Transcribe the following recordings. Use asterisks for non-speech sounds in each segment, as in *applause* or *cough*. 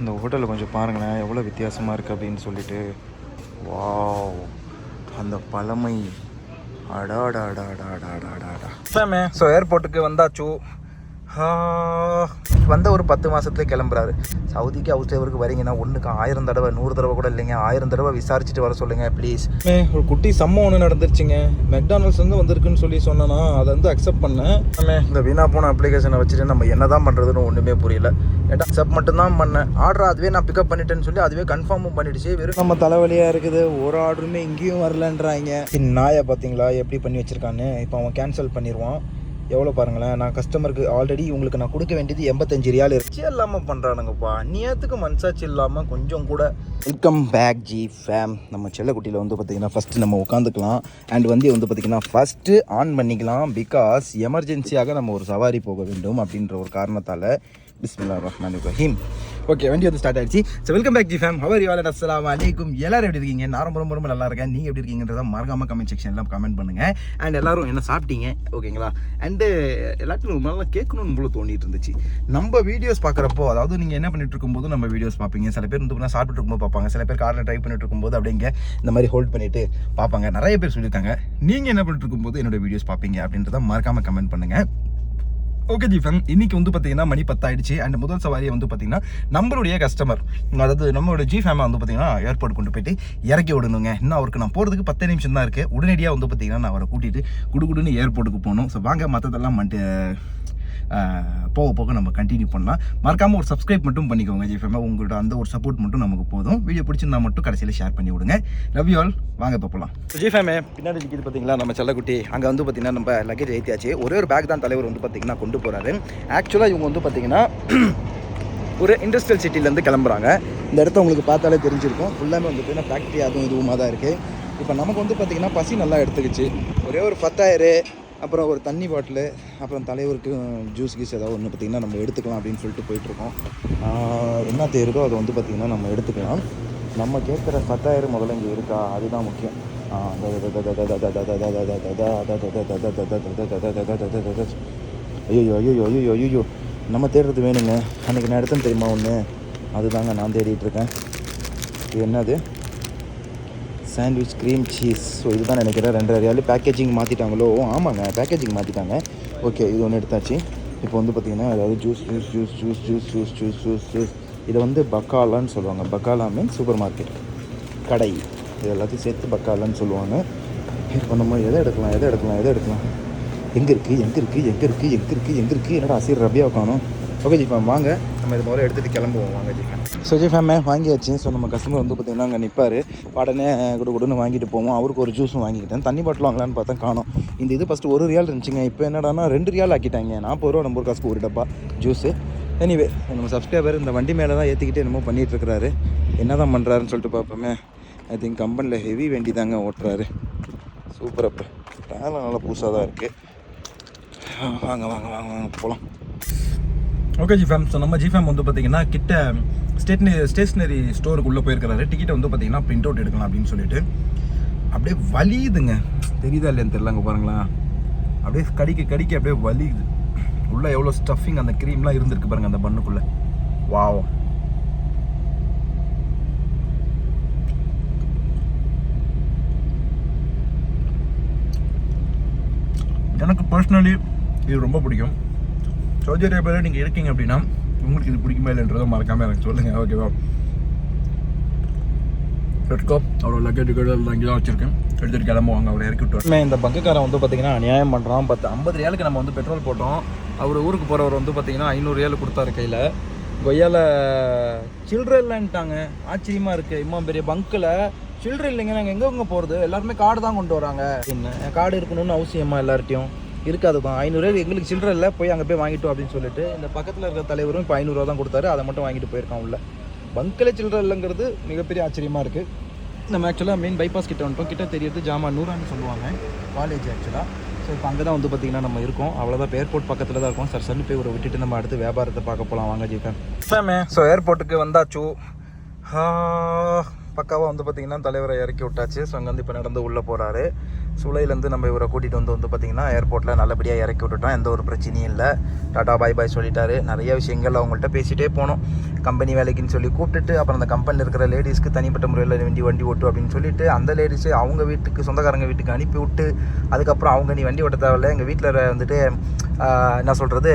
இந்த ஹோட்டலில் கொஞ்சம் பாருங்களேன் எவ்வளோ வித்தியாசமாக இருக்குது அப்படின்னு சொல்லிட்டு. வாவ் அந்த பழமை. அடாடாடாடாடாடாடா சாமே ஸோ ஏர்போர்ட்டுக்கு வந்தாச்சு வந்த ஒரு பத்து மாதத்துல கிளம்புறாரு. சவுதிக்கு அவுஸ்டேவருக்கு வரீங்கன்னா ஒன்றுக்கு ஆயிரம் தடவை நூறு தடவை கூட இல்லைங்க. ஆயிரம் தடவை விசாரிச்சுட்டு வர சொல்லுங்க ப்ளீஸ் ஒரு குட்டி சம்ம ஒன்று நடந்துருச்சுங்க. மெக்டானல்ஸ் வந்து வந்திருக்குன்னு சொல்லி சொன்னேன்னா அதை வந்து அக்செப்ட் பண்ணேன். இந்த வீணா போன அப்ளிகேஷனை வச்சுட்டு நம்ம என்ன தான் பண்ணுறதுன்னு ஒன்றுமே புரியல. ஏட்டா அக்செப்ட் மட்டும்தான் பண்ணேன். ஆர்டர் அதுவே நான் பிக்கப் பண்ணிட்டேன்னு சொல்லி அதுவே கன்ஃபார்மும் பண்ணிடுச்சு. வெறும் நம்ம தலைவலியாக இருக்குது. ஒரு ஆர்டருமே இங்கேயும் வரலன்றாங்க. நாயை பார்த்தீங்களா? எப்படி பண்ணி வச்சிருக்கான்னு? இப்போ அவன் கேன்சல் பண்ணிடுவான் எவ்வளோ பாருங்களேன் நான் கஸ்டமருக்கு ஆல்ரெடி உங்களுக்கு நான் கொடுக்க வேண்டியது எண்பத்தஞ்சு ரியால் இருந்துச்சு இல்லாமல் பண்ணுறானுங்கப்பா நியத்துக்கு மனசாச்சு இல்லாமல் கொஞ்சம் கூட. வெல்கம் பேக் ஜி ஃபேம் நம்ம செல்லக்குட்டியில் வந்து பார்த்திங்கன்னா ஃபஸ்ட்டு நம்ம உட்காந்துக்கலாம். அண்ட் வந்து வந்து பார்த்திங்கன்னா ஃபஸ்ட்டு ஆன் பண்ணிக்கலாம். பிகாஸ் எமர்ஜென்சியாக நம்ம ஒரு சவாரி போக வேண்டும் அப்படின்ற ஒரு காரணத்தால் பிஸ்மில்லா ரஹ்மான் ரஹீம் ஓகே வண்டி வந்து ஸ்டார்ட் ஆயிடுச்சு. So welcome back G fame how are you அஸ்லாம் அலைக்கும் எல்லாரும் எப்படி இருக்கீங்க? நான் ரொம்ப ரொம்ப நல்லா இருக்கேன். நீங்கள் எப்படி இருக்கீங்கன்றத மறக்காம கமெண்ட் செக்ஷனில் கமெண்ட் பண்ணுங்கள் அண்ட் எல்லாரும் என்ன சாப்பிட்டீங்க? ஓகேங்களா அண்டு எல்லாத்தையும் ரொம்ப கேட்கணும்னு போல தோண்டிட்டு இருந்துச்சு. நம்ம வீடியோஸ் பார்க்குறப்போ அதாவது நீங்கள் என்ன பண்ணிட்டு இருக்கும்போது நம்ம வீடியோஸ் பார்ப்பீங்க. சில பேர் வந்து சாப்பிட்டு இருக்கும்போது பார்ப்பாங்க. சில பேர் காரில் ட்ரை பண்ணிட்டு இருக்கும்போது அப்படிங்க இந்த மாதிரி ஹோல்ட் பண்ணிட்டு பார்ப்பாங்க. நிறைய பேர் சொல்லியிருக்காங்க. நீங்கள் என்ன பண்ணிட்டு இருக்கும்போது என்னோட வீடியோஸ் பார்ப்பீங்க அப்படின்றத மறக்காம கமெண்ட் பண்ணுங்கள் ஓகே ஜி ஃபேம் இன்றைக்கி வந்து பார்த்தீங்கன்னா மணி பத்தாயிடுச்சு. அண்ட் முதல் சவாரியை வந்து பார்த்தீங்கன்னா நம்மளுடைய கஸ்டமர் அதாவது நம்மளோட ஜி ஃபேமை வந்து பார்த்தீங்கன்னா ஏர்போர்ட் கொண்டு போயிட்டு இறக்கி விடணுங்க. இன்னும் அவருக்கு நான் போகிறதுக்கு பத்து நிமிஷம் தான் இருக்குது உடனடியாக வந்து பார்த்தீங்கன்னா நான் அவரை கூட்டிகிட்டு குடுகுடுன்னு ஏர்போர்ட்டுக்கு போகணும். ஸோ வாங்க மற்றதெல்லாம் மட்டு போக போக நம்ம கண்டினியூ பண்ணலாம். மறக்காமல் ஒரு சப்ஸ்கிரைப் மட்டும் பண்ணிக்கோங்க ஜிஃபேமை உங்களோட அந்த ஒரு சப்போர்ட் மட்டும் நமக்கு போதும். வீடியோ பிடிச்சிருந்தா மட்டும் கடைசியில் ஷேர் பண்ணி விடுங்க. லவ் யூ ஆல் வாங்க இப்போ போகலாம் ஜிஃபேமே பின்னாடி நிற்கிது பார்த்தீங்களா நம்ம செல்லக்குட்டி. அங்கே வந்து பார்த்தீங்கன்னா நம்ம லக்கேஜ் ஏற்றியாச்சு ஒரே ஒரு பேக் தான் தலைவர் வந்து பார்த்தீங்கன்னா கொண்டு போகிறாரு ஆக்சுவலாக இவங்க வந்து பார்த்தீங்கன்னா *clears throat* ஒரு இண்டஸ்ட்ரியல் சிட்டிலேருந்து கிளம்புறாங்க. இந்த இடத்த உங்களுக்கு பார்த்தாலே தெரிஞ்சிருக்கும். ஃபுல்லாமே வந்து பார்த்தீங்கன்னா ஃபேக்ட்ரி அதுவும் இதுவுமாக தான் இருக்குது இப்போ நமக்கு வந்து பார்த்தீங்கன்னா பசி நல்லா எடுத்துக்கிச்சு. ஒரே ஒரு பத்தாயிரம் அப்புறம் ஒரு தண்ணி பாட்டிலு அப்புறம் தலைவருக்கு ஜூஸ் கீஸ் ஏதாவது ஒன்று பார்த்திங்கன்னா நம்ம எடுத்துக்கலாம் அப்படின்னு சொல்லிட்டு போயிட்டுருக்கோம் என்ன தேருதோ அதை வந்து பார்த்திங்கன்னா நம்ம எடுத்துக்கலாம் நம்ம கேட்குற பத்தாயிரம் முதல்ல இங்கே இருக்கா அதுதான் முக்கியம் ஐயோ ஐயோ ஐயோ ஐயோ நம்ம தேடுறது வேணுங்க அன்றைக்கி நான் எடுத்தேன் தெரியுமா ஒன்று அதுதாங்க நான் தேடிட்டுருக்கேன் இது என்னது சாண்ட்விச் க்ரீம் சீஸ் ஸோ இதுதான் நினைக்கிறேன். ரெண்டரை ரியாலு பேக்கேஜிங் மாற்றிட்டாங்களோ ஓ ஆமாங்க. பேக்கேஜிங் மாற்றிட்டாங்க ஓகே இது ஒன்று எடுத்தாச்சு. இப்போ வந்து பார்த்திங்கன்னா அதாவது juice juice juice juice juice juice juice juice juice இதை வந்து பக்காலான்னு சொல்லுவாங்க. பக்காலா மீன் சூப்பர் மார்க்கெட் கடை. இது எல்லாத்தையும் சேர்த்து பக்காலான்னு சொல்லுவாங்க. இப்போ நம்ம எதை எடுக்கலாம்? எதை எடுக்கலாம்? எதை எடுக்கலாம்? எங்கே இருக்குது எங்கே இருக்குது எங்கே இருக்குது எங்கே இருக்குது எங்கே இருக்குது என்னடா அசீர் ரபியா காணும் ஓகே ஜிஃபேம் வாங்க. நம்ம இது முதல்ல எடுத்துகிட்டு கிளம்புவோம். வாங்க ஜிஃபேம் ஸோ ஜிஃபேமே வாங்கியாச்சு. ஸோ நம்ம கஸ்டமர் வந்து பார்த்திங்கன்னா அங்கே நிற்பார் உடனே குடு குடுன்னு வாங்கிட்டு போவோம். அவருக்கு ஒரு ஜூஸும் வாங்கிக்கிட்டேன். தண்ணி பாட்டில் வாங்கலான்னு பார்த்தா காணும். இந்த இது ஃபஸ்ட்டு ஒரு ரியால் இருந்துச்சுங்க. இப்போ என்னடானா ரெண்டு ரியால் ஆக்கிட்டாங்க. நாற்பது ரூபா நம்ம காசுக்கு ஒரு டப்பா ஜூஸு எனிவே நம்ம சப்ஸ்கிரைபர் இந்த வண்டி மேலே தான் ஏற்றிக்கிட்டு என்னமோ பண்ணிகிட்டு இருக்கிறாரு. என்ன தான் பண்ணுறாருன்னு சொல்லிட்டு பார்ப்போமே. ஐ திங்க் கம்பெனியில் ஹெவி வண்டி தாங்க ஓட்டுறாரு. சூப்பர் அப்போ. நல்லா புதுசாக தான் இருக்குது வாங்க வாங்க வாங்க வாங்க போகலாம் ஓகே ஜிஃபேம் ஸோ நம்ம ஜிஃபேம் வந்து பார்த்தீங்கன்னா கிட்ட ஸ்டேட்னரி ஸ்டேஷ்னரி ஸ்டோருக்குள்ளே போயிருக்கிறாரு. டிக்கெட்டை வந்து பார்த்தீங்கன்னா பிரிண்ட் அவுட் எடுக்கலாம் அப்படின்னு சொல்லிட்டு. அப்படியே வலியுதுங்க. தெரியுதா இல்லையான்னு தெரியலங்க பாருங்களேன். அப்படியே கடிக்க கடிக்க அப்படியே வலியுது. உள்ளே எவ்வளோ ஸ்டஃபிங் அந்த க்ரீம்லாம் இருந்திருக்கு பாருங்க அந்த பண்ணுக்குள்ளே. வாவ் எனக்கு பர்சனலி இது ரொம்ப பிடிக்கும். சவுதி அரேபியாவில் நீங்கள் இருக்கீங்க அப்படின்னா உங்களுக்கு இது பிடிக்குமா இல்லைன்றதை மறக்காமல் எனக்கு சொல்லுங்கள் ஓகேவா ரெட்கோ அவ்வளோ லக்கேஜ் டிக்கெட் இங்கே தான் வச்சுருக்கேன். எடுத்துகிட்டு கிளம்புவாங்க அவர் இறக்கி விட்டு இந்த பங்குக்காரன் வந்து பார்த்தீங்கன்னா அநியாயம் பண்ணுறான் பத்து ஐம்பது ரியாலுக்கு நம்ம வந்து பெட்ரோல் போட்டோம். அவர் ஊருக்கு போகிறவர் வந்து பார்த்தீங்கன்னா ஐநூறு ரியாலு கொடுத்தாரு கையில். கொய்யால சில்லற இல்லைன்ட்டாங்க ஆச்சரியமாக இருக்குது இம்மா பெரிய பங்க்கில் சில்ட்ரன் இல்லைங்க. நாங்கள் எங்கே போகிறது எல்லாருமே கார்டு தான் கொண்டு வராங்க. என்ன? கார்டு இருக்கணும்னு அவசியமாக எல்லார்ட்டையும்? இருக்காது தான் ஐநூறுரூவா எங்களுக்கு சில்லற இல்லை போய் அங்கே போய் வாங்கிட்டோம் அப்படின்னு சொல்லிட்டு இந்த பக்கத்தில் இருக்கிற தலைவரும் இப்போ ஐநூறுரூவா தான் கொடுத்தாரு. அதை மட்டும் வாங்கிட்டு போயிருக்கான் உள்ள. பங்கில் சில்லற இல்லைங்கிறது மிகப்பெரிய ஆச்சரியமாக இருக்குது நம்ம ஆக்சுவலாக மெயின் பைபாஸ் கிட்ட வந்துட்டோம். கிட்ட தெரியறது ஜாமா நூறான்னு சொல்லுவாங்க. காலேஜ் ஆக்சுவலாக ஸோ இப்போ அங்கே தான் வந்து பார்த்திங்கன்னா நம்ம இருக்கோம். அவ்வளோதான் ஏர்போர்ட் பக்கத்தில் தான் இருக்கோம். சார் சன்னு போய் ஒரு விட்டுட்டு நம்ம அடுத்து வியாபாரத்தை பார்க்க போகலாம் வாங்க ஃபேமே ஸோ ஏர்போர்ட்டுக்கு வந்தாச்சு. பக்காவாக வந்து பார்த்திங்கன்னா தலைவரை இறக்கி விட்டாச்சு. ஸோ அங்கே வந்து இப்போ நடந்து உள்ளே போகிறாரு சுளையிலேருந்து நம்ம இவரை கூட்டிகிட்டு வந்து வந்து பார்த்திங்கன்னா ஏர்போர்ட்டில் நல்லபடியாக இறக்கி விட்டுட்டோம். எந்த ஒரு பிரச்சனையும் இல்லை. டாடா பாய் பாய் சொல்லிட்டாரு. நிறைய விஷயங்கள் அவங்கள்ட்ட பேசிகிட்டே போனோம். கம்பெனி வேலைக்குன்னு சொல்லி கூப்பிட்டுட்டு அப்புறம் அந்த கம்பெனியில் இருக்கிற லேடிஸ்க்கு தனிப்பட்ட முறையில் வண்டி வண்டி ஓட்டு அப்படின்னு சொல்லிட்டு அந்த லேடிஸு அவங்க வீட்டுக்கு சொந்தக்காரங்க வீட்டுக்கு அனுப்பி விட்டு அதுக்கப்புறம் அவங்க நீ வண்டி ஓட்ட தேவையில்ல. எங்கள் வீட்டில் வந்துட்டு என்ன சொல்கிறது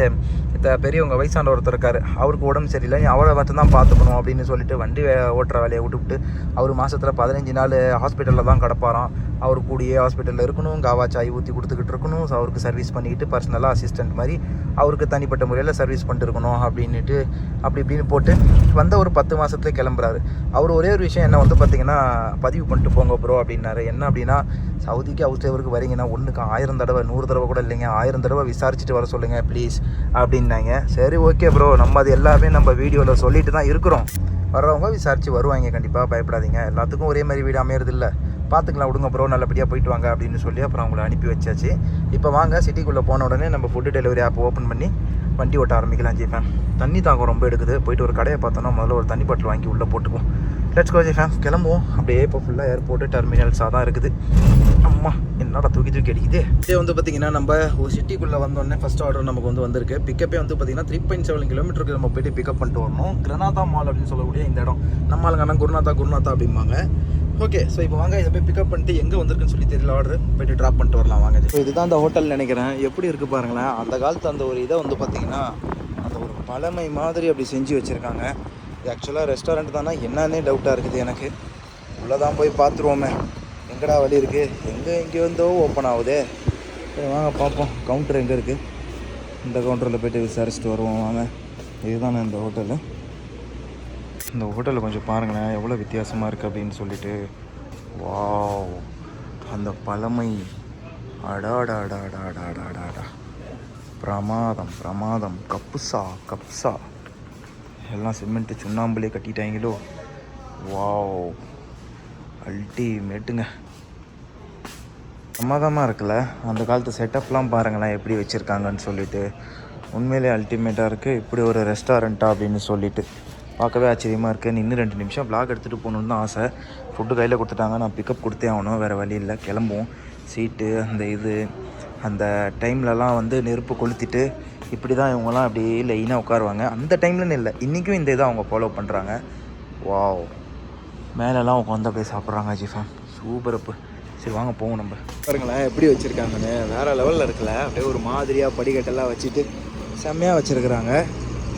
இந்த பெரியவங்க வயசான ஒருத்தர் இருக்கார். அவருக்கு உடம்பு சரியில்லை. நீ அவரை மட்டும்தான் பார்த்துக்கணும் அப்படின்னு சொல்லிட்டு வண்டி ஓட்டுற வேலையை விட்டுவிட்டு அவர் மாதத்தில் பதினஞ்சு நாள் ஹாஸ்பிட்டலில் தான் கிடப்பாராம். அவர் ஹாஸ்பிட்டல் ஹாஸ்பிட்டலில் இருக்கணும் காவா சாய் ஊற்றி கொடுத்துக்கிட்டு இருக்கணும் அவருக்கு சர்வீஸ் பண்ணிக்கிட்டு பர்சனலாக அசிஸ்டன்ட் மாதிரி அவருக்கு தனிப்பட்ட முறையில் சர்வீஸ் பண்ணிட்டு இருக்கணும் அப்படின்ட்டு அப்படி இப்படின்னு போட்டு வந்த ஒரு பத்து மாதத்துல கிளம்புறாரு. அவர் ஒரே ஒரு விஷயம் என்ன வந்து பார்த்தீங்கன்னா பதிவு பண்ணிட்டு போங்க ப்ரோ அப்படின்னாரு. என்ன அப்படின்னா சவுதிக்கு ஹவுஸ் டிரைவருக்கு வரீங்கன்னா ஒன்றுக்கு ஆயிரம் தடவை நூறு தடவை கூட இல்லைங்க ஆயிரம் தடவை விசாரிச்சுட்டு வர சொல்லுங்கள் ப்ளீஸ் அப்படின்னாங்க. சரி ஓகே ப்ரோ நம்ம அது எல்லாமே நம்ம வீடியோவில் சொல்லிட்டு தான் இருக்கிறோம். வர்றவங்க விசாரித்து வருவாங்க கண்டிப்பாக பயப்படாதீங்க. எல்லாத்துக்கும் ஒரே மாதிரி வீடு அமையறதில்லை. பார்த்துக்கலாம் விடுங்க ப்ரோ நல்லபடியாக போயிட்டு வாங்க அப்படின்னு சொல்லி அப்புறம் அவங்கள அனுப்பி வச்சாச்சு. இப்போ வாங்க சிட்டிக்குள்ளே போன உடனே நம்ம ஃபுட்டு டெலிவரி ஆப் ஓப்பன் பண்ணி வண்டி ஓட்ட ஆரம்பிக்கலாம் ஜிஃபேன் தண்ணி தாக்கம் ரொம்ப எடுக்குது. போயிட்டு ஒரு கடையை பார்த்தோன்னா முதல்ல ஒரு தண்ணி பாட்டில் வாங்கி உள்ளே போட்டுக்குவோம். லெட்ஸ் கோ ஜிஃபேன் கிளம்புவோம். அப்படியே இப்போ ஃபுல்லாக ஏர்போர்ட்டு டெர்மினல்ஸாக தான் இருக்குது. அம்மா என்னடா தூக்கி தூக்கி அடிக்குது? இதே வந்து பார்த்தீங்கன்னா நம்ம ஒரு சிட்டிக்குள்ளே வந்தோடனே ஃபஸ்ட் ஆர்டர் நமக்கு வந்து வந்திருக்கு. பிக்கப்பே வந்து பார்த்தீங்கன்னா த்ரீ பாயிண்ட் செவன் கிலோமீட்டருக்கு நம்ம போயிட்டு பிக்கப் பண்ணிட்டு வரணும். கிரனாதா மால் அப்படின்னு சொல்லக்கூடிய இந்த இடம். நம்ம ஆளுங்கன்னா குருநாதா குருநாதா அப்படிம்பாங்க. ஓகே ஸோ இப்போ வாங்க இதை போய் பிக்கப் பண்ணிட்டு எங்கே வந்திருக்குன்னு சொல்லி தெரியல ஆர்டர் போயிட்டு ட்ராப் பண்ணிட்டு வரலாம் வாங்க. ஸோ இதுதான் அந்த ஹோட்டல் நினைக்கிறேன். எப்படி இருக்குது பாருங்களேன். அந்த காலத்து அந்த ஒரு இதை வந்து பார்த்தீங்கன்னா அந்த ஒரு பழமை மாதிரி அப்படி செஞ்சு வச்சுருக்காங்க. இது ஆக்சுவலாக ரெஸ்டாரண்ட் தானே என்னன்னே டவுட்டாக இருக்குது எனக்கு. உள்ளே தான் போய் பார்த்துருவோமே எங்கடா வழி இருக்குது எங்கே எங்கே வந்தோ ஓப்பன் ஆகுதே. சரி வாங்க பார்ப்போம். கவுண்டர் எங்கே இருக்குது இந்த கவுண்டரில் போய்ட்டு விசாரிச்சுட்டு வருவோம் வாங்க. இதுதானே இந்த ஹோட்டலு இந்த ஹோட்டலில் கொஞ்சம் பாருங்களேன். எவ்வளோ வித்தியாசமாக இருக்குது அப்படின்னு சொல்லிட்டு. வாவ். அந்த பழமை. அடாடாடாடாடாடாடா. பிரமாதம் பிரமாதம். கப்புசா கப்சா எல்லாம் சிமெண்ட்டு சுண்ணாம்புலே கட்டிட்டாங்களோ வாவ். அல்டிமேட்டுங்க. பிரமாதமாக இருக்குல்ல? அந்த காலத்து செட்டப்லாம் பாருங்களேன் எப்படி வச்சுருக்காங்கன்னு சொல்லிட்டு. உண்மையிலே அல்டிமேட்டாக இருக்குது இப்படி ஒரு ரெஸ்டாரண்ட்டா அப்படின்னு சொல்லிட்டு. பார்க்கவே ஆச்சரியமாக இருக்குது இன்னும் ரெண்டு நிமிஷம் ப்ளாக் எடுத்துகிட்டு போகணுன்னு தான் ஆசை. ஃபுட்டு கையில் கொடுத்துட்டாங்க. நான் பிக்கப் கொடுத்தே ஆகணும். வேறு வழி இல்லை. கிளம்புவோம். சீட்டு அந்த இது அந்த டைம்லலாம் வந்து நெருப்பு கொளுத்திட்டு இப்படி தான் இவங்கெல்லாம் அப்படி லைனாக உட்காருவாங்க. அந்த டைம்லன்னு இல்லை. இன்றைக்கும் இந்த இதை அவங்க ஃபாலோ பண்ணுறாங்க வாவ் மேலெல்லாம் உட்காந்து அப்படியே சாப்பிட்றாங்க ஜிஃபா. சூப்பர் அப்பு. சரி வாங்க போவோம் நம்ம. பாருங்களேன் எப்படி வச்சுருக்காங்கன்னு. வேறு லெவலில் இருக்கல அப்படியே ஒரு மாதிரியாக படிக்கட்டெல்லாம் வச்சுட்டு செம்மையாக வச்சுருக்குறாங்க.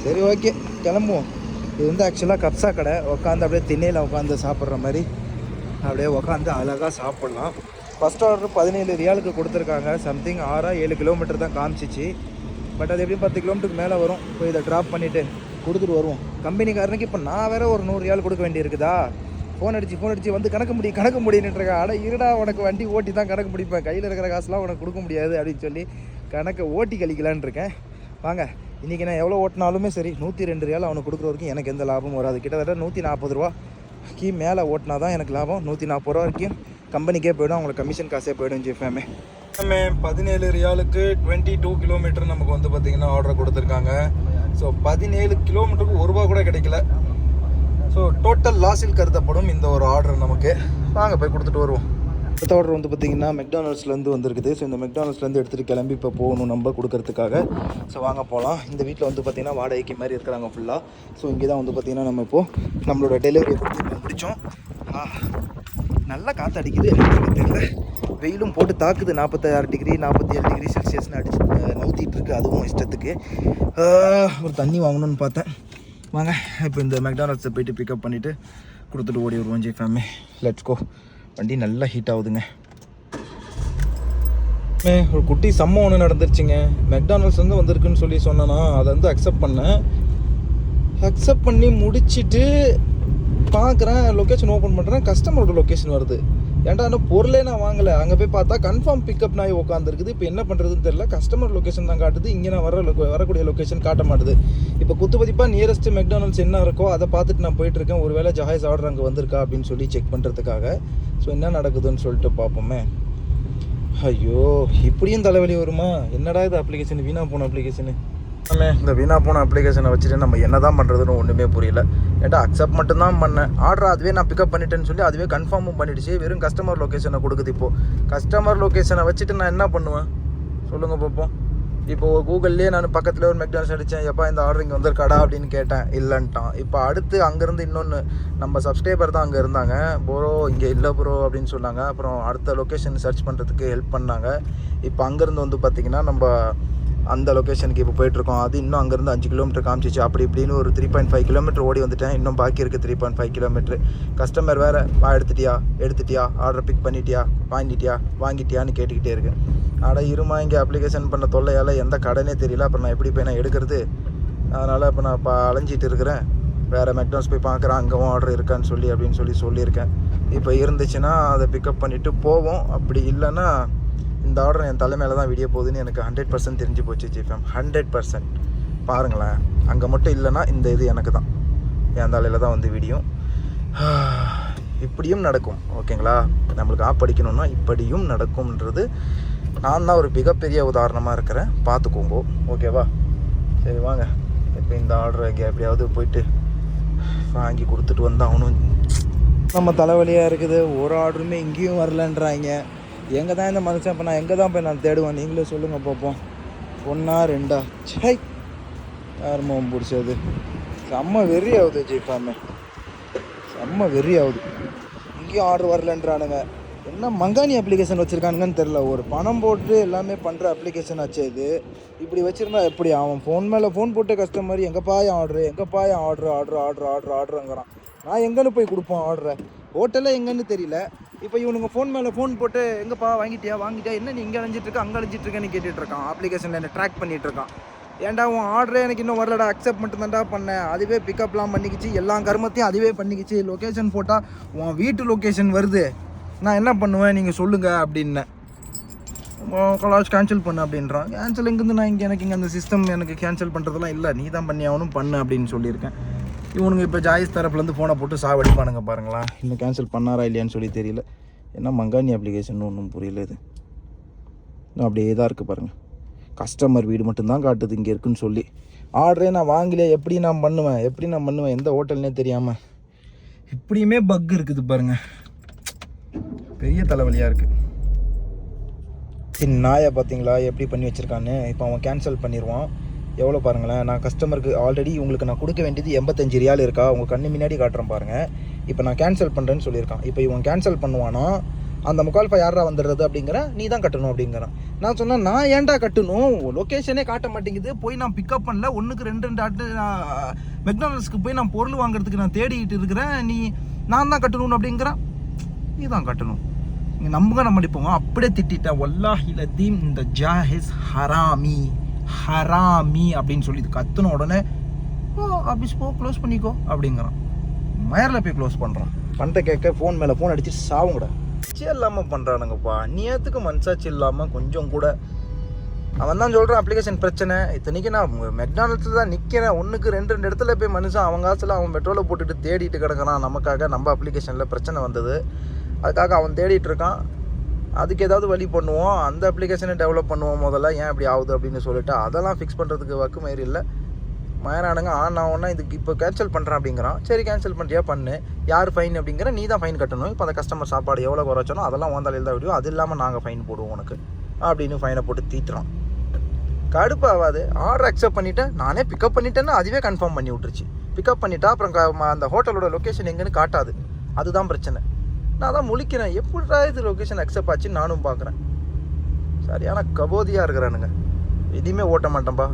சரி ஓகே கிளம்புவோம். இது வந்து ஆக்சுவலாக கப்சா கடை. உட்காந்து அப்படியே திண்ணையில் உட்காந்து சாப்பிட்ற மாதிரி. அப்படியே உட்காந்து அழகாக சாப்பிட்லாம். ஃபஸ்ட் ஆர்டர் பதினேழு ரியாலுக்கு கொடுத்துருக்காங்க. சம்திங் ஆறா ஏழு கிலோமீட்டர் தான் காமிச்சிச்சு. பட் அது எப்படியும் பத்து கிலோமீட்டருக்கு மேலே வரும். போய் இதை ட்ராப் பண்ணிவிட்டு கொடுத்துட்டு வருவோம். கம்பெனிக்காரனுக்கு இப்போ நான் வேறு ஒரு நூறு ரியால் கொடுக்க வேண்டியிருக்குதா? ஃபோன் அடிச்சு ஃபோன் அடிச்சு வந்து கணக்கு முடி கணக்கு முடியுன்னுருக்கா அட இருடா உனக்கு வண்டி ஓட்டி தான் கணக்கு முடிப்பேன். கையில் இருக்கிற காசுலாம் உனக்கு கொடுக்க முடியாது அப்படின்னு சொல்லி கணக்கை ஓட்டி கழிக்கலான் இருக்கேன். வாங்க இன்றைக்கி நான் எவ்வளோ ஓட்டினாலுமே சரி நூற்றி ரெண்டு ரியால் அவனுக்கு கொடுக்குற வரைக்கும் எனக்கு எந்த லாபமும் வராது. கிட்டத்தட்ட நூற்றி நாற்பது ரூபா கீ மேலே ஓட்டினா தான் எனக்கு லாபம். நூற்றி நாற்பது ரூபா வரைக்கும் கம்பெனிக்கே போயிடும் அவங்களுக்கு கமிஷன் காசே போயிடும் ஜிஃபேமே நம்ம பதினேழு ரியாலுக்கு டுவெண்ட்டி டூ கிலோமீட்டர் நமக்கு வந்து பார்த்திங்கன்னா ஆர்டர் கொடுத்துருக்காங்க. ஸோ பதினேழு கிலோமீட்டருக்கு ஒரு ரூபா கூட கிடைக்கல. ஸோ டோட்டல் லாஸில் கருதப்படும் இந்த ஒரு ஆர்டர் நமக்கு. நாங்கள் போய் கொடுத்துட்டு வருவோம். அடுத்த ஆர்டர் வந்து பார்த்தீங்கன்னா மெக்டானல்ட்ஸ்லேருந்து வந்திருக்குது. ஸோ இந்த மெக்டானல்ட்ஸ்லேருந்து எடுத்துகிட்டு கிளம்பி இப்போ போகணும் நம்ம கொடுக்கறதுக்காக. ஸோ வாங்க போகலாம் இந்த வீட்டில் வந்து பார்த்திங்கன்னா வாடகைக்கு மாதிரி இருக்கிறாங்க ஃபுல்லாக ஸோ இங்கே தான் வந்து பார்த்திங்கன்னா நம்ம இப்போது நம்மளோட டெலிவரியை கொடுத்து இப்போ முடித்தோம் நல்லா காற்று அடிக்குது. எனக்கு தெரியல. வெயிலும் போட்டு தாக்குது. நாற்பத்தாறு டிகிரி நாற்பத்தி ஏழு டிகிரி செல்சியஸ்னு அடிச்சு நவுத்திட்டு இருக்கு. அதுவும் இஷ்டத்துக்கு. ஒரு தண்ணி வாங்கணும்னு பார்த்தேன். வாங்க இப்போ இந்த மெக்டானல்ஸை போயிட்டு பிக்கப் பண்ணிவிட்டு கொடுத்துட்டு ஓடி வருவோம். ஜெய் ஃபேமிலி லெட்ஸ் கோ வண்டி நல்லா ஹீட் ஆகுதுங்க. ஒரு குட்டி சம்பவம் ஒன்று நடந்துருச்சுங்க. மெக்டானல்ஸ் வந்து வந்திருக்குன்னு சொல்லி சொன்னேன்னா அதை வந்து அக்செப்ட் பண்ணேன். அக்செப்ட் பண்ணி முடிச்சுட்டு பார்க்குறேன் லொக்கேஷன் ஓப்பன் பண்ணுறேன் கஸ்டமரோட லொக்கேஷன் வருது. ஏன்டா அந்த பொருளே நான் வாங்கலை. அங்கே போய் பார்த்தா கன்ஃபார்ம் பிக்கப் நாய் உட்காந்துருக்குது இப்போ என்ன பண்ணுறதுன்னு தெரியல. கஸ்டமர் லொக்கேஷன் தான் காட்டுது. இங்கே நான் வர loca- வரக்கூடிய லொக்கேஷன் காட்ட மாட்டுது. இப்போ குத்துமதிப்பாக நியரஸ்ட் மெக்டானல்ஸ் என்ன இருக்கோ அதை பார்த்துட்டு நான் போயிட்டுருக்கேன் ஒரு வேளை ஜஹாஸ் ஆர்டர் அங்கே வந்திருக்கா அப்படின்னு சொல்லி செக் பண்ணுறதுக்காக ஸோ என்ன நடக்குதுன்னு சொல்லிட்டு பார்ப்போமே. ஐயோ இப்படியும் தலைவலி வருமா? என்னடா இது அப்ளிகேஷன் வீணா போன அப்ளிகேஷனு இந்த வீணா போன அப்ளிகேஷனை வச்சுட்டு நம்ம என்ன தான் பண்ணுறதுன்னு ஒன்றுமே புரியல. ஏன்டா அக்செப்ட் மட்டும்தான் பண்ணேன். ஆர்டர் அதுவே நான் பிக்கப் பண்ணிட்டேன்னு சொல்லி அதுவே கன்ஃபார்மும் பண்ணிடுச்சு. வெறும் கஸ்டமர் லொக்கேஷனை கொடுக்குது இப்போது கஸ்டமர் லொக்கேஷனை வச்சுட்டு நான் என்ன பண்ணுவேன்? சொல்லுங்கள் பார்ப்போம் இப்போ கூகுள்லேயே நான் பக்கத்தில் ஒரு மெக்டானல்ஸ் அடித்தேன் எப்பா இந்த ஆர்டர் இங்கே வந்திருக்காடா அப்படின்னு கேட்டேன். இல்லைன்ட்டான். இப்போ அடுத்து அங்கேருந்து இன்னொன்று நம்ம சப்ஸ்கிரைபர் தான் அங்கே இருந்தாங்க. ப்ரோ இங்கே இல்லை ப்ரோ அப்படின்னு சொன்னாங்க. அப்புறம் அடுத்த லொக்கேஷன் சர்ச் பண்ணுறதுக்கு ஹெல்ப் பண்ணாங்க. இப்போ அங்கேருந்து வந்து பார்த்திங்கன்னா நம்ம அந்த லொக்கேஷனுக்கு இப்போ போயிட்டுருக்கோம். அது இன்னும் அங்கேருந்து அஞ்சு கிலோமீட்டர் காமிச்சிச்சு. அப்படி இப்படின்னு ஒரு த்ரீ பாயிண்ட் ஃபைவ் கிலோமீட்டர் ஓடி வந்துட்டேன். இன்னும் பாக்கி இருக்குது three point five kilometre customer வேறு வா எடுத்துட்டியா? எடுத்துட்டியா? ஆர்டர் பிக் பண்ணிட்டியா? வாங்கிட்டியா? வாங்கிட்டியான்னு கேட்டுக்கிட்டே இருக்கு. ஆனால் இருமா இங்கே அப்ளிகேஷன் பண்ண தொல்லையால் எந்த கடனே தெரியல. அப்புறம் நான் எப்படி போய் நான் எடுக்கிறது? அதனால் இப்போ நான் இப்போ அலைஞ்சிட்டு இருக்கிறேன். வேறு மெக்டான்ஸ் போய் பார்க்குறேன். அங்கேவும் ஆர்டர் இருக்கான்னு சொல்லி அப்படின்னு சொல்லி சொல்லியிருக்கேன். இப்போ இருந்துச்சுன்னா அதை பிக்கப் பண்ணிவிட்டு போவோம். அப்படி இல்லைன்னா இந்த ஆர்டர் என் தலை மேலே தான் விடிய போகுதுன்னு எனக்கு ஹண்ட்ரட் பர்சன்ட் தெரிஞ்சு போச்சு ஜிஃபம் ஹண்ட்ரட் பர்சன்ட் பாருங்களேன். அங்கே மட்டும் இல்லைன்னா இந்த இது எனக்கு தான். என் தலையில் தான் வந்து விடியும் *sighs* இப்படியும் நடக்கும் ஓகேங்களா? நம்மளுக்கு ஆப் படிக்கணும்னா இப்படியும் நடக்கும்ன்றது நான் தான் ஒரு மிகப்பெரிய உதாரணமாக இருக்கிறேன். பார்த்துக்கோங்க. ஓகேவா? சரி வாங்க. இப்போ இந்த ஆர்டர் எப்படியாவது போயிட்டு வாங்கி கொடுத்துட்டு வந்தால் அவனும் நம்ம தலைவலியாக இருக்குது. ஒரு ஆர்டருமே இங்கேயும் வரலன்றாங்க. எங்கே தான் இந்த மனுஷன்? இப்போ நான் எங்கே தான் போய் நான் தேடுவேன்? நீங்களே சொல்லுங்கள் பார்ப்போம். ஒன்றா ரெண்டா? சை யார் பிடிச்சது. செம்ம வெறி ஆகுது ஜெய்ஃபாமே செம்ம வெறி ஆகுது இங்கேயும் ஆர்டர் வரலன்றானுங்க. என்ன மங்கானி அப்ளிகேஷன் வச்சுருக்கானுங்கன்னு தெரில ஒரு பணம் போட்டு எல்லாமே பண்ணுற அப்ளிகேஷன் ஆச்சு இது. இப்படி வச்சுருந்தா எப்படி? அவன் ஃபோன் மேலே ஃபோன் போட்டு கஸ்டமர் எங்கப்பா என் ஆர்டரு எங்கப்பா என் ஆர்டர் ஆர்டர் ஆர்டர் ஆர்டர் ஆர்டருங்கிறான் நான் எங்கேன்னு போய் கொடுப்போம் ஆர்டரை ஹோட்டலில் எங்கன்னு தெரியல. இப்போ இவனுங்க ஃபோன் மேலே ஃபோன் போட்டு எங்கப்பா வாங்கிட்டியா? வாங்கிட்டியா? என்ன நீ இங்கே அழிஞ்சிட்டு இருக்க? அங்கே அழிஞ்சிட்டு இருக்கேன்னு கேட்டுட்டு இருக்கான். அப்ளிகேஷனில் என்ன ட்ராக் பண்ணிட்டு இருக்கான். ஏன்டா உன் ஆர்டரே எனக்கு இன்னும் வரலடா. அக்செப்ட் மட்டும் தான்டா பண்ணேன். அதுவே பிக்கப்லாம் பண்ணிக்கிச்சு. எல்லா கருமத்தையும் அதுவே பண்ணிக்கிச்சு. லொக்கேஷன் போட்டால் உன் வீட்டு லொக்கேஷன் வருது. நான் என்ன பண்ணுவேன்? நீங்கள் சொல்லுங்கள் அப்படின்னேன். கலாஸ் கேன்சல் பண்ணு அப்படின்றான். கேன்சல் எங்கேருந்து? நான் இங்கே எனக்கு இங்கே அந்த சிஸ்டம் எனக்கு கேன்சல் பண்ணுறதெல்லாம் இல்லை. நீ தான் பண்ணி ஆகணும் பண்ணு அப்படின்னு சொல்லியிருக்கேன். இவனுங்க இப்போ ஜாயிஸ் தரப்புலேருந்து ஃபோனை போட்டு சாவடிப்பானுங்க பாருங்களா. இன்னும் கேன்சல் பண்ணாரா இல்லையான்னு சொல்லி தெரியல. என்ன மங்கானி அப்ளிகேஷன் ஒன்றும் புரியல இது. இன்னும் அப்படியே தான் இருக்குது பாருங்கள் கஸ்டமர் வீடு மட்டும்தான் காட்டுது இங்கே இருக்குன்னு சொல்லி. ஆர்டரே நான் வாங்கலையே? எப்படி நான் பண்ணுவேன்? எப்படி நான் பண்ணுவேன்? எந்த ஹோட்டல்னே தெரியாமல் இப்படியுமே பக் இருக்குது பாருங்கள் பெரிய தலைவலியாக இருக்குது சரி நாயை பார்த்தீங்களா? எப்படி பண்ணி வச்சுருக்கான்னு? இப்போ அவன் கேன்சல் பண்ணிடுவான் எவ்வளோ பாருங்களேன் நான் கஸ்டமருக்கு ஆல்ரெடி உங்களுக்கு நான் கொடுக்க வேண்டியது எண்பத்தஞ்சு ரியால் இருக்கா? உங்கள் கண்ணு முன்னாடி காட்டுறேன் பாருங்கள் இப்போ நான் கேன்சல் பண்ணுறேன்னு சொல்லியிருக்கான். இப்போ இவன் கேன்சல் பண்ணுவானா? அந்த முக்கால்ஃபா யாரா வந்துடுறது அப்படிங்கிற நீ தான் கட்டணும் அப்படிங்கிறான். நான் சொன்னேன் நான் ஏன்டா கட்டணும்? லொக்கேஷனே காட்ட மாட்டேங்குது. போய் நான் பிக்கப் பண்ணல. ஒன்றுக்கு ரெண்டு ரெண்டு ஆட்டு நான் மெக்டானல்ஸ்க்கு போய் நான் பொருள் வாங்குறதுக்கு நான் தேடிக்கிட்டு இருக்கிறேன். நீ நான் தான் கட்டணும் அப்படிங்கிறான் நீ தான் கட்டணும். நீங்கள் நம்புங்க நம்ம போங்க அப்படியே திட்டிட்டேன். ஒல்லாஹில தீம் இந்த ஜாஹிஸ் ஹராமி. ஹராமி அப்படின்னு சொல்லி கத்துன உடனே ஓ அப்படி போ க்ளோஸ் பண்ணிக்கோ அப்படிங்கிறான். மயரில் போய் க்ளோஸ் பண்ணுறான் பண்ணுற கேட்க ஃபோன் மேலே ஃபோன் அடிச்சு சாவுங்கடா. சே இல்லாமல் பண்ணுறானுங்கப்பா நீத்துக்கு மனசாட்சி இல்லாமல் கொஞ்சம் கூட. அவன் தான் சொல்கிறான் அப்ளிகேஷன் பிரச்சனை. இத்தனைக்கு நான் மெக்டானல்ஸில் தான் நிற்கிறேன் ஒன்றுக்கு ரெண்டு ரெண்டு இடத்துல போய் மனுஷன் அவன் காசில் அவன் பெட்ரோலை போட்டுட்டு தேடிட்டு கிடக்கிறான். நமக்காக நம்ம அப்ளிகேஷனில் பிரச்சனை வந்தது. அதுக்காக அவன் தேடிட்டு இருக்கான். அதுக்கு ஏதாவது வழி பண்ணுவோம். அந்த அப்ளிகேஷனை டெவலப் பண்ணுவோம் முதல்ல. ஏன் இப்படி ஆகுது அப்படின்னு சொல்லிட்டு அதெல்லாம் ஃபிக்ஸ் பண்ணுறதுக்கு வக்கு மாரி இல்லை. மயனானுங்க ஆன் ஆகும்னா இதுக்கு இப்போ கேன்சல் பண்ணுறேன் அப்படிங்கிறான். சரி கேன்சல் பண்ணுறியா பண்ணு. யார் ஃபைன் அப்படிங்கிற நீ தான் ஃபைன் கட்டணும். இப்போ அந்த கஸ்டமர் சாப்பாடு எவ்வளோ குறைச்சனோ அதெல்லாம் வந்தாலும் தான் விடுவோம் அது இல்லாமல் நாங்கள் ஃபைன் போடுவோம் உனக்கு. அப்படின்னு ஃபைனை போட்டு தீட்டுறான். கடுப்பாகாது ஆர்டர் அக்செப்ட் பண்ணிவிட்டேன் நானே பிக்கப் பண்ணிட்டேன்னா அதுவே கன்ஃபார்ம் பண்ணி விட்டுருச்சு. பிக்கப் பண்ணிட்டா அப்புறம் அந்த ஹோட்டலோட லொக்கேஷன் எங்கேன்னு காட்டாது. அதுதான் பிரச்சனை. நான் தான் முழிக்கிறேன். எப்படிடா இது லொக்கேஷன் அக்செப்ட் ஆச்சுன்னு நானும் பார்க்குறேன். சரியான கபோதியாக இருக்கிறானுங்க. எதையுமே ஓட்ட மாட்டேன்ப்பா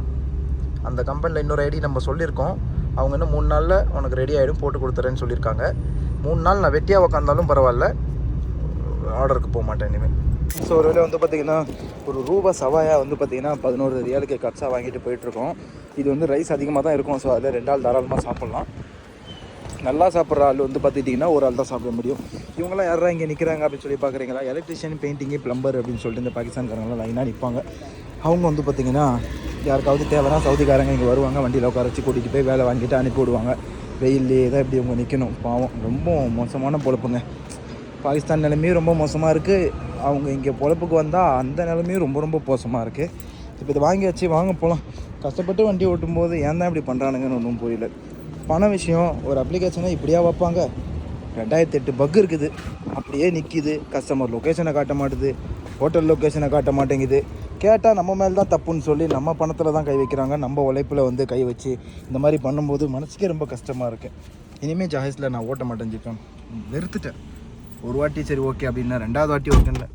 அந்த கம்பெனியில் இன்னொரு ஐடி நம்ம சொல்லியிருக்கோம். அவங்க இன்னும் மூணு நாளில் உனக்கு ரெடி ஆகிடும் போட்டு கொடுத்துறேன்னு சொல்லியிருக்காங்க. மூணு நாள் நான் வெட்டியாக உக்காந்தாலும் பரவாயில்ல. ஆர்டருக்கு போக மாட்டேன் இனிமேல் ஸோ ஒரு வேளை வந்து பார்த்திங்கன்னா ஒரு ரூபா சவாயாக வந்து பார்த்திங்கன்னா பதினோரு ரியாலுக்கு கட்ஸாக வாங்கிட்டு போயிட்டுருக்கோம் இது வந்து ரைஸ் அதிகமாக தான் இருக்கும். ஸோ அதில் ரெண்டு ஆள் தாராளமாக சாப்பிட்லாம். நல்லா சாப்பிட்ற ஆள் வந்து பார்த்துட்டிங்கன்னா ஒரு ஆள் தான் சாப்பிட முடியும். இவங்களாம் யாரா இங்கே நிற்கிறாங்க அப்படின்னு சொல்லி பார்க்குறீங்களா? எலக்ட்ரிஷியன் பெயிண்டிங்கு பிளம்பர் அப்படின்னு சொல்லிட்டு இந்த பாகிஸ்தான்காரங்களாம் லைனாக நிற்பாங்க அவங்க வந்து பார்த்திங்கன்னா யாருக்காவது தேவைன்னா சவுதிக்காரங்க இங்கே வருவாங்க வண்டியில் உட்கார வச்சு கூட்டிகிட்டு போய் வேலை வாங்கிட்டு அனுப்பி விடுவாங்க. வெயிலே தான் இப்படி அவங்க நிற்கணும் பாவம் ரொம்ப மோசமான பொழப்புங்க. பாகிஸ்தான் நிலைமையும் ரொம்ப மோசமாக இருக்குது அவங்க இங்கே பொழப்புக்கு வந்தால் அந்த நிலைமையும் ரொம்ப ரொம்ப மோசமாக இருக்குது இப்போ இதை வாங்கி வச்சு வாங்க போகலாம் கஷ்டப்பட்டு வண்டி ஓட்டும்போது ஏன் தான் இப்படி பண்ணுறானுங்கன்னு ஒன்றும் புரியல. பண விஷயம் ஒரு அப்ளிகேஷனை இப்படியா வைப்பாங்க? ரெண்டாயிரத்தி எட்டு பக் இருக்குது. அப்படியே நிற்கிது கஸ்டமர் லொக்கேஷனை காட்ட மாட்டுது. ஹோட்டல் லொக்கேஷனை காட்ட மாட்டேங்குது. கேட்டால் நம்ம மேலே தான் தப்புன்னு சொல்லி நம்ம பணத்தில் தான் கை வைக்கிறாங்க. நம்ம உழைப்பில் வந்து கை வச்சு இந்த மாதிரி பண்ணும்போது மனசுக்கே ரொம்ப கஷ்டமாக இருக்குது இனிமேல் ஜாஹிஸில் நான் ஓட்ட மாட்டேன் ஜிப்பேன் வெறுத்துட்டேன் ஒரு வாட்டி சரி ஓகே அப்படின்னா ரெண்டாவது வாட்டி ஓகேன்னு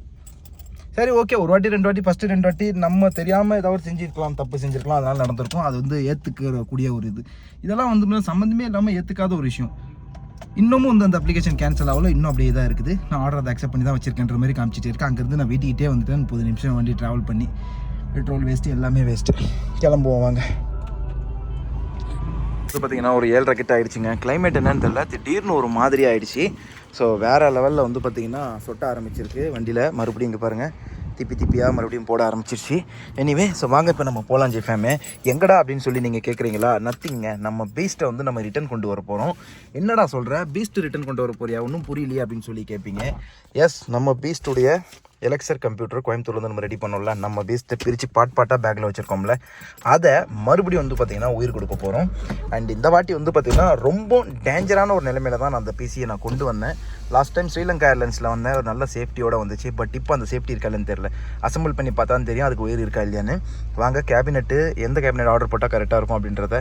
சரி ஓகே ஒரு வாட்டி ரெண்டு வாட்டி ஃபஸ்ட்டு ரெண்டு வாட்டி நம்ம தெரியாமல் ஏதாவது செஞ்சுருக்கலாம் தப்பு செஞ்சுருக்கலாம் அதனால் நடந்திருக்கும். அது வந்து ஏற்றுக்கக்கூடிய ஒரு இது. இதெல்லாம் வந்து சம்மந்தமே இல்லாமல் ஏற்றுக்காத ஒரு விஷயம். இன்னமும் வந்து அந்த அப்ளிகேஷன் கேன்சல் ஆகல இன்னும் அப்படியே தான் இருக்குது. நான் ஆர்டர் அதை அக்செப்ட் பண்ணி தான் வச்சிருக்கேன்ற மாதிரி காமிச்சிட்டே இருக்கேன். அங்கேருந்து நான் வீட்டுக்கிட்டே வந்துட்டேன். முப்பது நிமிஷம் வண்டி ட்ராவல் பண்ணி பெட்ரோல் வேஸ்ட்டு எல்லாமே வேஸ்ட்டு கிளம்புவோம் வாங்க. இப்போ பார்த்தீங்கன்னா ஒரு ஏழரை கிட்ட ஆயிடுச்சுங்க. கிளைமேட் என்னன்னு தெரியல. திடீர்னு ஒரு மாதிரி ஆயிடுச்சு. ஸோ வேறு லெவலில் வந்து பார்த்தீங்கன்னா சொட்ட ஆரம்பிச்சிருக்கு வண்டியில். மறுபடியும் இங்கே பாருங்கள் திப்பி திப்பியாக மறுபடியும் போட ஆரம்பிச்சிருச்சு. எனிவே ஸோ வாங்க இப்போ நம்ம போகலாம் ஜெஃபேமே எங்கடா அப்படின்னு சொல்லி நீங்கள் கேட்குறீங்களா நத்திங்க நம்ம பீஸ்ட்டை வந்து நம்ம ரிட்டன் கொண்டு வர போகிறோம் என்னடா சொல்கிற பீஸ்ட் ரிட்டன் கொண்டு வர போறியா? ஒன்றும் புரியலையே அப்படின்னு சொல்லி கேட்பீங்க எஸ் நம்ம பீஸ்டுடைய எலக்சர் கம்ப்யூட்டர் கோயம்புத்தூர்லேருந்து நம்ம ரெடி பண்ணோம்ல நம்ம பேஸ்ட்டை பிரித்து பாட் பாட்டாக பேக்கில் வச்சுருக்கோம்ல அதை மறுபடியும் வந்து பார்த்திங்கன்னா உயிர் கொடுக்க போகிறோம் அண்ட் இந்த வாட்டி வந்து பார்த்திங்கன்னா ரொம்ப டேஞ்சரான ஒரு நிலைமையில தான் நான் அந்த பிசியை நான் கொண்டு வந்தேன். லாஸ்ட் டைம் ஸ்ரீலங்கா ஏர்லைன்ஸில் வந்தேன் ஒரு நல்ல சேஃப்டியோடு வந்துச்சு. பட் இப்போ அந்த சேஃப்டி இருக்கா இல்லைன்னு தெரியல. அசம்பிள் பண்ணி பார்த்தான்னு தெரியும் அதுக்கு உயிர் இருக்கா இல்லையான்னு. வாங்க கேபினெட்டு எந்த கேபினெட் ஆர்டர் போட்டால் கரெக்டாக இருக்கும் அப்படின்றத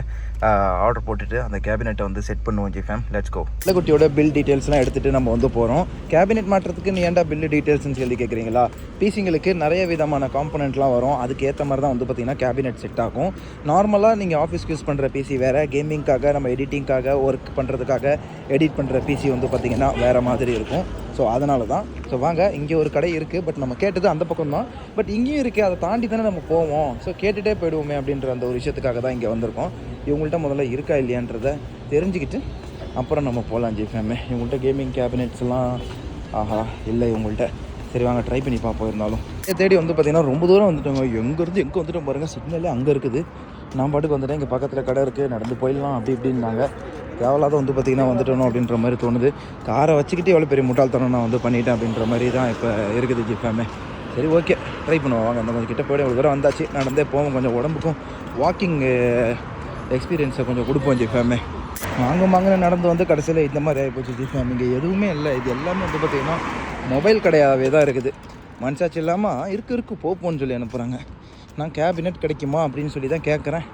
ஆர்டர் போட்டுட்டு அந்த கேபினெட்டை வந்து செட் பண்ணுவோம் ஜி ஃபேம் லெட்ஸ் கோ குட்டியோட பில் டீட்டெயில்ஸ்லாம் எடுத்துகிட்டு நம்ம வந்து போகிறோம் கேபினெட் மாற்றத்துக்கு நீ ஏன்டா பில் டீட்டெயில்ஸ்னு சொல்லி ஓகேங்களா பிசிங்களுக்கு நிறைய விதமான காம்பனண்ட்லாம் வரும். அதுக்கு ஏற்ற மாதிரி தான் வந்து பார்த்திங்கன்னா கேபினெட் செட் ஆகும். நார்மலாக நீங்கள் ஆஃபீஸ்க்கு யூஸ் பண்ணுற பிசி வேறு கேமிங்க்காக நம்ம எடிட்டிங்காக ஒர்க் பண்ணுறதுக்காக எடிட் பண்ணுற பிசி வந்து பார்த்திங்கன்னா வேறு மாதிரி இருக்கும். ஸோ அதனால தான் ஸோ வாங்க இங்கே ஒரு கடை இருக்குது பட் நம்ம கேட்டது அந்த பக்கம் தான் பட் இங்கேயும் இருக்குது அதை தாண்டி தானே நம்ம போவோம். ஸோ கேட்டுகிட்டே போயிடுவோமே அப்படின்ற அந்த ஒரு விஷயத்துக்காக தான் இங்கே வந்திருக்கோம். இவங்கள்ட்ட முதல்ல இருக்கா இல்லையான்றதை தெரிஞ்சுக்கிட்டு அப்புறம் நம்ம போகலாம் ஜிஃபேமே இவங்கள்ட்ட கேமிங் கேபினெட்ஸ்லாம் ஆஹா இல்லை இவங்கள்ட்ட. சரி வாங்க ட்ரை பண்ணி பார்ப்போம் இருந்தாலும் இதை தேடி வந்து பார்த்தீங்கன்னா ரொம்ப தூரம் வந்துட்டோங்க. எங்கேருந்து எங்கே வந்துட்டோம் பாருங்கள் சிக்னலே அங்கே இருக்குது. நான் பாட்டுக்கு வந்துட்டேன் இங்கே பக்கத்தில் கடை இருக்குது நடந்து போயிடலாம் அப்படி இப்படின்னாங்க. தேவையில்லாத வந்து பார்த்திங்கன்னா வந்துட்டணும் அப்படின்ற மாதிரி தோணுது. காரை வச்சுக்கிட்டு எவ்வளோ பெரிய முட்டாள்தனம் நான் வந்து பண்ணிட்டேன் அப்படின்ற மாதிரி தான் இப்போ இருக்குது ஜிஃபாமே சரி ஓகே. ட்ரை பண்ணுவோம் வாங்க. அந்த கொஞ்சம் கிட்ட போய்ட்டு ஒரு தூரம் வந்தாச்சு. நடந்தே போவோம் கொஞ்சம் உடம்புக்கும் வாக்கிங் எக்ஸ்பீரியன்ஸை கொஞ்சம் கொடுப்போம் ஜிஃபாமே வாங்க வாங்க நடந்து வந்து கடைசியில் இந்த மாதிரி ஆகிப்போச்சு ஜிஃபாம் இங்கே எதுவுமே இல்லை. இது எல்லாமே வந்து பார்த்திங்கன்னா மொபைல் கடையாகவே தான் இருக்குது. மனசாட்சி இல்லாமல் இருக்கு இருக்கு போப்போன்னு சொல்லி அனுப்புகிறாங்க நான் கேபினெட் கிடைக்குமா அப்படின்னு சொல்லி தான் கேட்குறேன்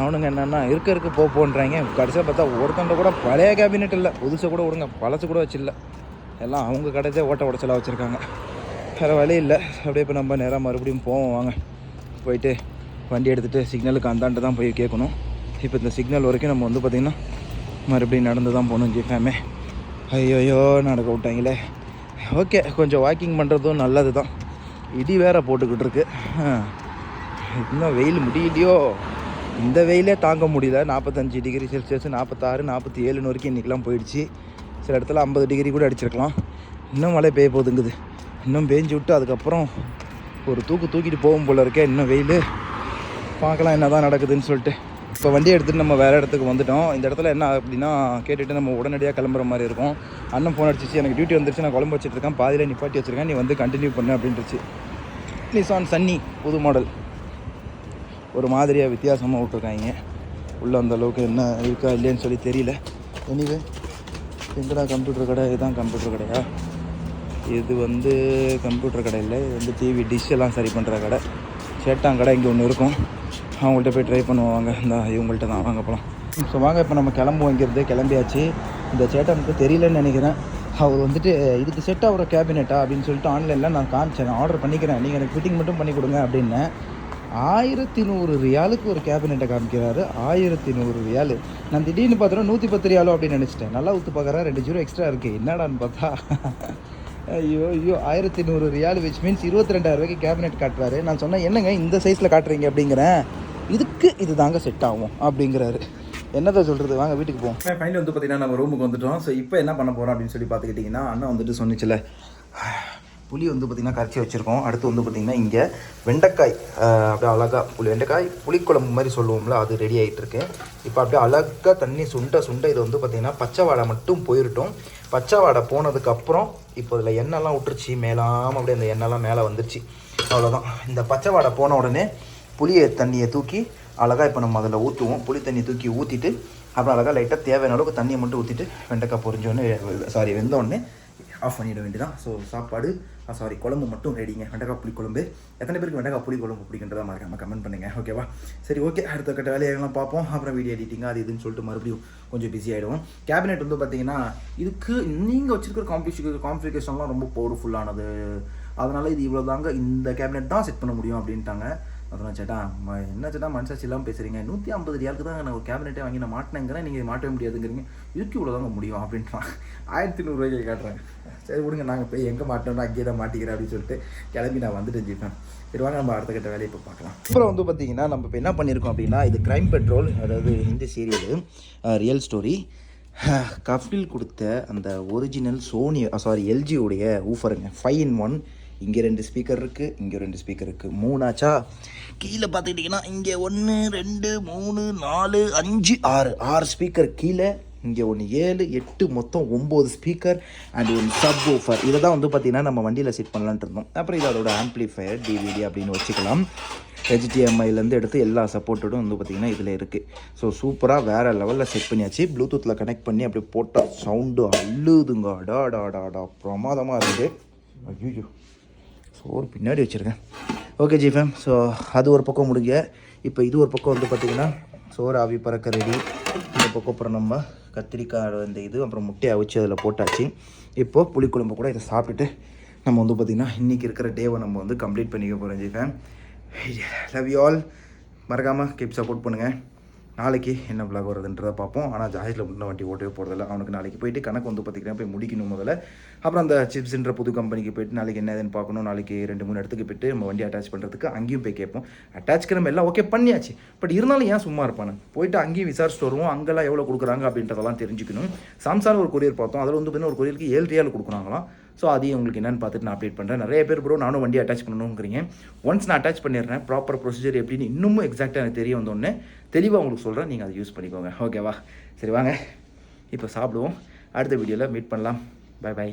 அவனுங்க என்னென்னா இருக்க இருக்க போப்போன்றாங்க கடைசியாக பார்த்தா ஒருத்தண்ட கூட பழைய கேபினெட் இல்லை. புதுசை கூட விடுங்க. பழசு கூட வச்சில்ல. எல்லாம் அவங்க கடைச்சே ஓட்ட உடச்சலாக வச்சுருக்காங்க. வேறு வழி இல்லை. அப்படியே இப்போ நம்ம நேராக மறுபடியும் போவோம். வாங்க. போயிட்டு வண்டி எடுத்துகிட்டு சிக்னலுக்கு அந்தாண்டு தான் போய் கேட்கணும் இப்போ இந்த சிக்னல் வரைக்கும் நம்ம வந்து பார்த்திங்கன்னா மறுபடியும் நடந்து தான் போகணும். ஜிஃபேமே ஐயோயோ நடக்க விட்டாங்களே. ஓகே கொஞ்சம் வாக்கிங் பண்ணுறதும் நல்லது தான் இடி வேற போட்டுக்கிட்டு இருக்கு. இன்னும் வெயில் முடியலையோ? இந்த வெயிலே தாங்க முடியல. நாற்பத்தஞ்சு டிகிரி செல்சியஸ் நாற்பத்தாறு நாற்பத்தி ஏழுன்னு வரைக்கும் இன்றைக்கெலாம் போயிடுச்சு. சில இடத்துல ஐம்பது டிகிரி கூட அடிச்சிருக்கலாம். இன்னும் மழை பெய்ய போகுதுங்குது. இன்னும் பேஞ்சு விட்டு அதுக்கப்புறம் ஒரு தூக்கு தூக்கிட்டு போகும் போல இருக்கே இன்னும் வெயில். பார்க்கலாம் என்ன தான் நடக்குதுன்னு சொல்லிட்டு. இப்போ வண்டி எடுத்துகிட்டு நம்ம வேறு இடத்துக்கு வந்துட்டோம். இந்த இடத்துல என்ன அப்படின்னா கேட்டுட்டு நம்ம உடனடியாக கிளம்புற மாதிரி இருக்கும். அண்ணன் ஃபோன் அடிச்சிச்சு எனக்கு டியூட்டி வந்துருச்சு நான் குழம்பு வச்சுட்டு இருக்கேன் பாதியில் நிப்பாட்டி வச்சுருக்கேன் நீ வந்து கண்டினியூ பண்ணு அப்படின்ட்டுச்சு நிசான் சன்னி புது மாடல் ஒரு மாதிரியாக வித்தியாசமாக விட்டுருக்காங்க. உள்ளே அந்த அளவுக்கு என்ன இருக்கா இல்லைன்னு சொல்லி தெரியல. எனிவே எங்கடா கம்ப்யூட்டர் கடை? இதுதான் கம்ப்யூட்டர் கடையா? இது வந்து கம்ப்யூட்டர் கடை இல்லை. இது வந்து டிவி டிஷ் எல்லாம் சரி பண்ணுற கடை. சேட்டான் கடை இங்கே ஒன்று இருக்கும். அவங்கள்ட்ட போய் ட்ரை பண்ணுவாங்க இந்த இவங்கள்ட்ட தான். வாங்க போகலாம் ஸோ வாங்க இப்போ நம்ம கிளம்புவோம் இங்கேருந்து. கிளம்பியாச்சு. இந்த சேட்டனுக்கு தெரியலன்னு நினைக்கிறேன். அவர் வந்துட்டு இதுக்கு செட் ஆகிற கேபினெட்டா அப்படின்னு சொல்லிட்டு ஆன்லைனில் நான் காமிச்சேன். ஆர்டர் பண்ணிக்கிறேன். நீங்கள் எனக்கு ஃபிட்டிங் மட்டும் பண்ணி கொடுங்க அப்படின்னு. ஆயிரத்தி நூறு ரியாலுக்கு ஒரு கேபினெட்டை காமிக்கிறாரு. ஆயிரத்தி நூறு ரியாலு. நான் திடீர்னு பார்த்தோன்னா நூற்றி பத்து ரியாலோ அப்படின்னு நினச்சிட்டேன். நல்லா ஊற்று பார்க்குறேன் ரெண்டு ஜீரோ எக்ஸ்ட்ரா இருக்குது என்னடான்னு பார்த்தா ஐயோ ஐயோ ஆயிரத்தி நூறு ரியால் விச் மீன்ஸ் இருபத்தி ரெண்டாயிரம் ரூபாய்க்கு கேபினெட் காட்டுறாரு. நான் சொன்னேன் என்னங்க இந்த சைஸில் காட்டுறீங்க? அப்படிங்கிறேன். இதுக்கு இது தாங்க செட் ஆகும் அப்படிங்கிறாரு. என்னதான் சொல்கிறது வாங்க வீட்டுக்கு போவோம். ஃபைனல் வந்து பார்த்தீங்கன்னா நம்ம ரூமுக்கு வந்துட்டோம். ஸோ இப்போ என்ன பண்ண போகிறோம் அப்படின்னு சொல்லி பார்த்துக்கிட்டிங்கன்னா அண்ணன் வந்துட்டு சொன்னிச்சில்ல புளி வந்து பார்த்திங்கன்னா கரைச்சி வச்சுருக்கோம். அடுத்து வந்து பார்த்திங்கன்னா இங்கே வெண்டைக்காய் அப்படியே அழகாக புளி வெண்டைக்காய் புளிக்குழம்பு மாதிரி சொல்லுவோம்ல அது ரெடி ஆகிட்டுருக்கு இப்போ அப்படியே அழகாக தண்ணி சுண்ட சுண்ட இது வந்து பார்த்திங்கன்னா பச்சை வாடை மட்டும் போயிருட்டோம். பச்சை வாடை போனதுக்கப்புறம் இப்போ இதில் எண்ணெய்லாம் விட்டுருச்சு. மேலாமல் அப்படியே அந்த எண்ணெய்லாம் மேலே வந்துருச்சு. அவ்வளோதான் இந்த பச்சை வாடை போன உடனே புளியை தண்ணியை தூக்கி அழகாக இப்போ நம்ம அதில் ஊற்றுவோம் புளி தண்ணி தூக்கி ஊற்றிட்டு அப்புறம் அழகாக லைட்டாக தேவையான அளவுக்கு தண்ணியை மட்டும் ஊற்றிட்டு வெண்டைக்காய் பொறிஞ்சோடனே சாரி வெந்தோடனே ஆஃப் பண்ணிட வேண்டியதான் ஸோ சாப்பாடு சாரி குழம்பு மட்டும் ரெடிங்க வெண்டக்காய் புளி குழம்பு. எத்தனை பேருக்கு வெண்டக்காய் புளி குழம்பு பிடிக்கின்றதா மறக்காம கமெண்ட் பண்ணுங்க ஓகேவா சரி ஓகே அடுத்த கட்ட வேலையெல்லாம் பார்ப்போம். அப்புறம் வீடியோ எடிட்டிங் அது இதுன்னு சொல்லிட்டு மறுபடியும் கொஞ்சம் பிஸி ஆகிடுவோம் கேபினெட் வந்து பார்த்தீங்கன்னா இதுக்கு நீங்கள் வச்சிருக்கிற காம்ப்ளிகேஷன் காம்ப்ளிகேஷன்லாம் ரொம்ப பவர்ஃபுல்லானது அதனால் இது இவ்வளோ தாங்க இந்த கேபினெட் தான் செட் பண்ண முடியும் அப்படின்ட்டாங்க. அப்புறம் சேட்டா ம- என்ன சேட்டா மனசாட்சி இல்லாமல் பேசுறீங்க? நூற்றி ஐம்பது ரியாலுக்கு தான் நான் ஒரு கேபினெட்டே வாங்கி நான் மாட்டினேங்கிறேன். நீங்கள் மாட்டவே முடியாதுங்கிறீங்க. இதுக்கு இவ்வளோ தாங்க முடியும் அப்படின்றான். ஆயிரத்தி நூறுரூவாய்க்கு காட்டுறேன் சரி விடுங்க நாங்கள் போய் எங்கே மாட்டோம்னா அங்கேயே தான் மாட்டிக்கிறேன் அப்படின்னு சொல்லிட்டு கிளம்பி நான் வந்துட்டு ஜிப்பேன் சரி வாங்க நம்ம அடுத்த கட்ட வேலையை இப்போ பார்க்கலாம். அப்புறம் வந்து பார்த்தீங்கன்னா நம்ம இப்போ என்ன பண்ணியிருக்கோம் அப்படின்னா இது கிரைம் பெட்ரோல் அதாவது Hindi serial real story Kapil கொடுத்த அந்த ஒரிஜினல் சோனி சாரி எல்ஜியுடைய ஊஃபருங்க ஃபைவ் இன் ஒன் இங்கே ரெண்டு ஸ்பீக்கர் இருக்குது இங்கே ரெண்டு ஸ்பீக்கர் இருக்குது மூணாச்சா? கீழே பார்த்துக்கிட்டிங்கன்னா இங்கே ஒன்று ரெண்டு மூணு நாலு அஞ்சு ஆறு. ஆறு ஸ்பீக்கர் கீழே இங்கே ஒன்று ஏழு எட்டு மொத்தம் ஒம்பது speaker and one sub woofer இதை தான் வந்து பார்த்திங்கன்னா நம்ம வண்டியில் செட் பண்ணலான்ட்டு இருந்தோம். அப்புறம் இது அதோட ஆம்ப்ளிஃபயர் டிவிடி அப்படின்னு வச்சுக்கலாம். ஹெச்டிஎம்ஐலேருந்து எடுத்து எல்லா சப்போர்ட்டடும் வந்து பார்த்திங்கன்னா இதில் இருக்குது ஸோ சூப்பராக வேறு லெவலில் செட் பண்ணியாச்சு. ப்ளூடூத்தில் கனெக்ட் பண்ணி அப்படியே போட்டால் சவுண்டு அள்ளுதுங்க அடா அடா அடா அடா பிரமாதமாக இருக்குது ஐயோ சோறு பின்னாடி வச்சுருக்கேன். ஓகே ஜிஃபேம் ஸோ அது ஒரு பக்கம் முடிங்க இப்போ இது ஒரு பக்கம் வந்து பார்த்திங்கன்னா சோறு ஆவி பறக்க ரெடி இந்த பக்கம் அப்புறம் நம்ம கத்திரிக்காய் இந்த இது அப்புறம் முட்டையை அவிச்சு அதில் போட்டாச்சு. இப்போது புளிக்குழம்பு கூட இதை சாப்பிட்டுட்டு நம்ம வந்து பார்த்திங்கன்னா இன்றைக்கி இருக்கிற டேவை நம்ம வந்து கம்ப்ளீட் பண்ணிக்க போகிறோம் G fame love you all மறக்காமல் கீப் சப்போர்ட் பண்ணுங்கள் நாளைக்கு என்ன vlog வருதுன்றதை பார்ப்போம். ஆனால் ஜாஹிரில் முன்ன வண்டி ஓட்டவே போகிறதில்ல அவனுக்கு நாளைக்கு போயிட்டு கணக்கு வந்து பார்த்திங்கன்னா போய் முடிக்கணும் முதல்ல. அப்புறம் அந்த சிப்ஸ்ன்ற புது கம்பெனிக்கு போயிட்டு நாளைக்கு என்ன ஏதுன்னு பார்க்கணும். நாளைக்கு ரெண்டு மூணு இடத்துக்கு போயிட்டு நம்ம வண்டி அட்டாச் பண்ணுறதுக்கு அங்கேயும் போய் கேட்போம். அட்டாச் நம்ம எல்லாம் ஓகே பண்ணியாச்சு. பட் இருந்தாலும் ஏன் சும்மா இருப்பானு? போயிட்டு அங்கேயும் விசாரிச்சுட்டு வருவோம். அங்கெல்லாம் எவ்வளோ கொடுக்குறாங்க அப்படின்றதெல்லாம் தெரிஞ்சுக்கணும். சாம்சாங் ஒரு கொரியர் பார்த்தோம். அதில் வந்து பார்த்தீங்கன்னா ஒரு கொரியருக்கு ஏழு ரியால் கொடுக்குறாங்களாம். ஸோ அதையும் உங்களுக்கு என்னென்னு பார்த்துட்டு நான் அப்டேட் பண்ணுறேன் நிறைய பேர் ப்ரோ நானும் வண்டி அட்டாச் பண்ணணுங்கிறீங்க ஒன்ஸ் நான் அட்டாச் பண்ணிடுறேன் ப்ராப்பர் ப்ரொசீஜர் எப்படின்னு இன்னமும் எக்ஸாக்டாக எனக்கு தெரிய வந்தோடனே தெளிவாக உங்களுக்கு சொல்கிறேன் நீங்கள் அதை யூஸ் பண்ணிக்கோங்க. ஓகேவா சரி வாங்க. இப்போ சாப்பிடுவோம். அடுத்த வீடியோவில் மீட் பண்ணலாம். By by